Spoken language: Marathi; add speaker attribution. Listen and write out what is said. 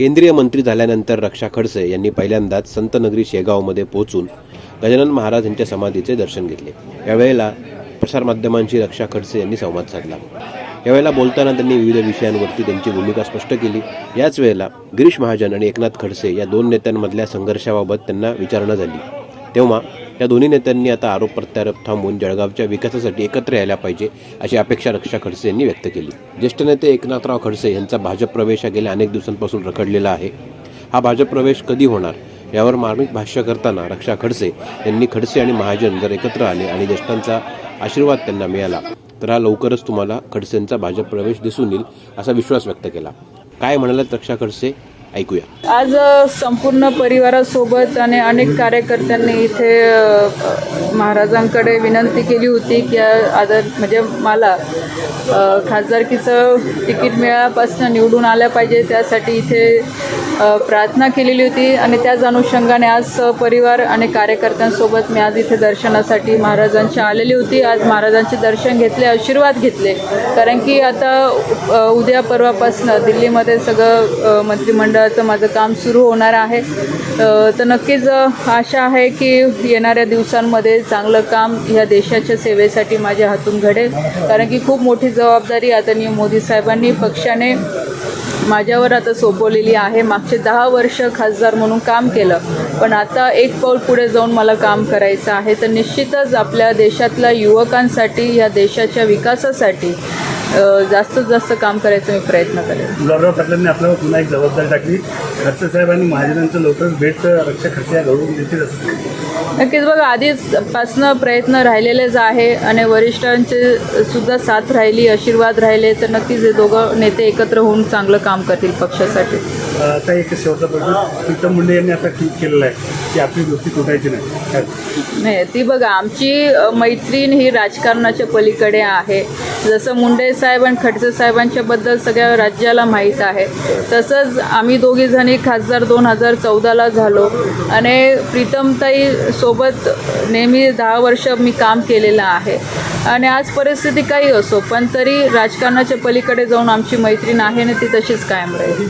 Speaker 1: केंद्रीय मंत्री झाल्यानंतर रक्षा खडसे यांनी पहिल्यांदाच संतनगरी शेगावमध्ये पोहोचून गजानन महाराज यांच्या समाधीचे दर्शन घेतले. यावेळेला प्रसारमाध्यमांशी रक्षा खडसे यांनी संवाद साधला. यावेळेला बोलताना त्यांनी विविध विषयांवरती त्यांची भूमिका स्पष्ट केली. याच वेळेला गिरीश महाजन आणि एकनाथ खडसे या दोन नेत्यांमधल्या संघर्षाबाबत त्यांना विचारणा झाली. तेव्हा या दोन्ही नेत्यांनी आता आरोप प्रत्यारोप थांबवून जळगावच्या विकासासाठी एकत्र यायला पाहिजे अशी अपेक्षा रक्षा खडसे यांनी व्यक्त केली. ज्येष्ठ नेते एकनाथराव खडसे यांचा भाजप प्रवेश हा गेल्या अनेक दिवसांपासून रखडलेला आहे. हा भाजप प्रवेश कधी होणार? यावर मार्मिक भाष्य करताना रक्षा खडसे यांनी खडसे आणि महाजन जर एकत्र आले आणि ज्येष्ठांचा आशीर्वाद त्यांना मिळाला तर हा लवकरच तुम्हाला खडसेंचा भाजप प्रवेश दिसून येईल असा विश्वास व्यक्त केला. काय म्हणालात रक्षा खडसे? ऐकूया.
Speaker 2: आज संपूर्ण परिवारासोबत आणि अनेक कार्यकर्त्यांनी इथे महाराजांकडे विनंती केली होती की आदर म्हणजे मला खासदारकीचं तिकीट मिळाल्यापासून निवडून आल्या पाहिजे त्यासाठी इथे प्रार्थना केलेली होती आणि त्याच अनुषंगाने आज परिवार आणि कार्यकर्त्यांसोबत मी आज इथे दर्शनासाठी महाराजांची आलेली होती. आज महाराजांचे दर्शन घेतले आशीर्वाद घेतले. कारण की आता उद्या परवापासनं दिल्लीमध्ये सगळं मंत्रिमंडळाचं माझं काम सुरू होणार आहे. तर नक्कीच आशा आहे की येणाऱ्या दिवसांमध्ये चांगलं काम ह्या देशाच्या सेवेसाठी माझ्या हातून घडेल. कारण की खूप मोठी जबाबदारी आता मोदी साहेबांनी पक्षाने माझ्यावर आता सोपवलेली आहे. मागचे दहा वर्ष खासदार म्हणून काम केलं. पण आता एक पाऊल पुढे जाऊन मला काम करायचं आहे. तर निश्चितच आपल्या देशातल्या युवकांसाठी या देशाच्या विकासासाठी जास्तीत जास्त काम करायचा मी प्रयत्न करेन.
Speaker 3: गुलाबराव पाटलांनी आपल्यावर पुन्हा एक जबाबदारी टाकली. खडसे साहेब आणि महाजनांचं लवकरच भेट रक्षा खडसे या घडवून देतील असं.
Speaker 2: नक्कीच बघा आधीचपासनं प्रयत्न राहिलेलेच आहे आणि वरिष्ठांचे सुद्धा साथ राहिली आशीर्वाद राहिले तर नक्कीच हे दोघं नेते एकत्र होऊन चांगलं काम करतील पक्षासाठी.
Speaker 3: आता एक शेवटचा प्रश्न प्रीतम मुंडे यांनी आता ट्विट केलेलं आहे की आपली दोस्ती तुटायची नाही?
Speaker 2: नाही ती बघा आमची मैत्रीण ही राजकारणाच्या पलीकडे आहे. जसं मुंडे साहेब आणि खडसे साहेबांच्याबद्दल सगळ्या राज्याला माहीत आहे. तसंच आम्ही दोघीजणी खासदार दोन हजार चौदाला झालो. आणि प्रीतमताई सोबत नेहमी दहा वर्ष मी काम केलेलं आहे. आणि आज परिस्थिती काही असो पण तरी राजकारणाच्या पलीकडे जाऊन आमची मैत्रीण आहे आणि ती तशीच कायम राहील.